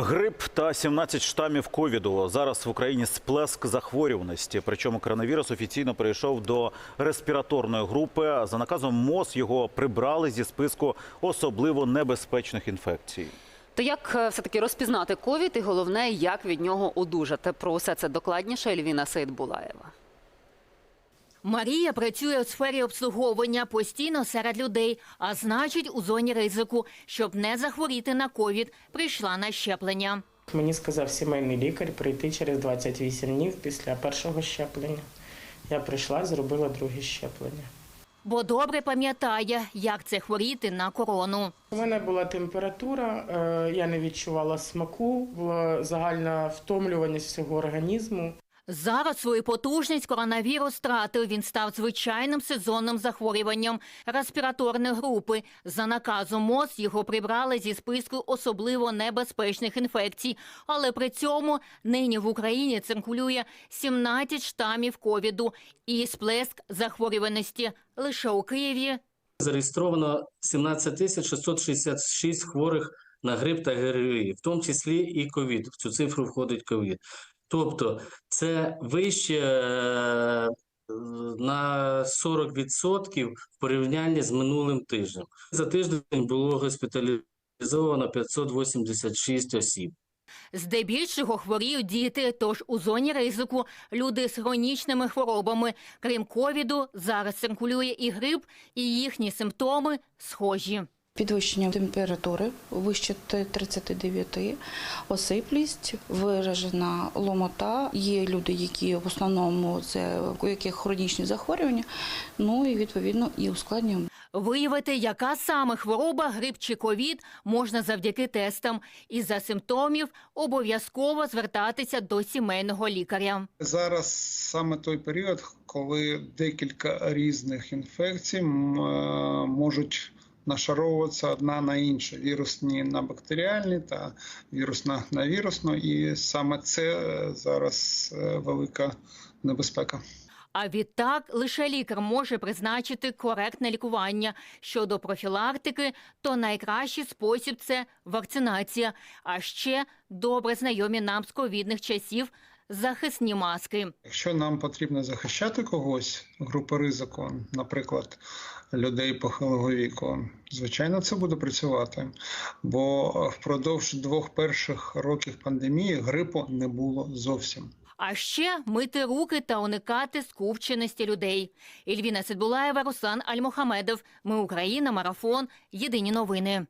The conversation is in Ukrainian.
Грип та 17 штамів ковіду. Зараз в Україні сплеск захворюваності. Причому коронавірус офіційно перейшов до респіраторної групи. За наказом МОЗ його прибрали зі списку особливо небезпечних інфекцій. То як е, все-таки розпізнати ковід і головне, як від нього одужати? Про все це докладніше Ельвіна Сейдбулаєва. Марія працює у сфері обслуговування постійно серед людей, а значить, у зоні ризику. Щоб не захворіти на ковід, прийшла на щеплення. Мені сказав сімейний лікар прийти через 28 днів після першого щеплення. Я прийшла, зробила друге щеплення. Бо добре пам'ятає, як це хворіти на корону. У мене була температура, е, я не відчувала смаку, була загальна втомлюваність всього організму. Зараз свою потужність коронавірус втратив. Він став звичайним сезонним захворюванням респіраторної групи. За наказом МОЗ його прибрали зі списку особливо небезпечних інфекцій. Але при цьому нині в Україні циркулює 17 штамів ковіду і сплеск захворюваності. Лише у Києві зареєстровано 17 тисяч 666 хворих на грип та ГРВІ, в тому числі і ковід. В цю цифру входить ковід. Тобто це вище е, на 40% в порівнянні з минулим тижнем. За тиждень було госпіталізовано 586 осіб. Здебільшого хворіють діти, тож у зоні ризику люди з хронічними хворобами. Крім ковіду, зараз циркулює і грип, і їхні симптоми схожі. Підвищення температури вище 39, осиплість, виражена ломота. Є люди, які в основному це у яких хронічні захворювання, ну і відповідно і ускладнення Виявити, яка саме хвороба, грип чи ковід, можна завдяки тестам. І за симптомів обов'язково звертатися до сімейного лікаря. Зараз саме той період, коли декілька різних інфекцій е, можуть нашаровуватися одна на іншу: вірусні на бактеріальні та вірусна на вірусну. І саме це е, зараз е, велика небезпека. А відтак лише лікар може призначити коректне лікування. Щодо профілактики, то найкращий спосіб це вакцинація. А ще добре знайомі нам з ковідних часів захисні маски. Якщо нам потрібно захищати когось групи ризику, наприклад, людей похилого віку, звичайно, це буде працювати. Бо впродовж двох перших років пандемії грипу не було зовсім. А ще мити руки та уникати скупченості людей. Ільвіна Сидбулаєва, Руслан Альмохамедов. Ми Україна. Марафон. Єдині новини.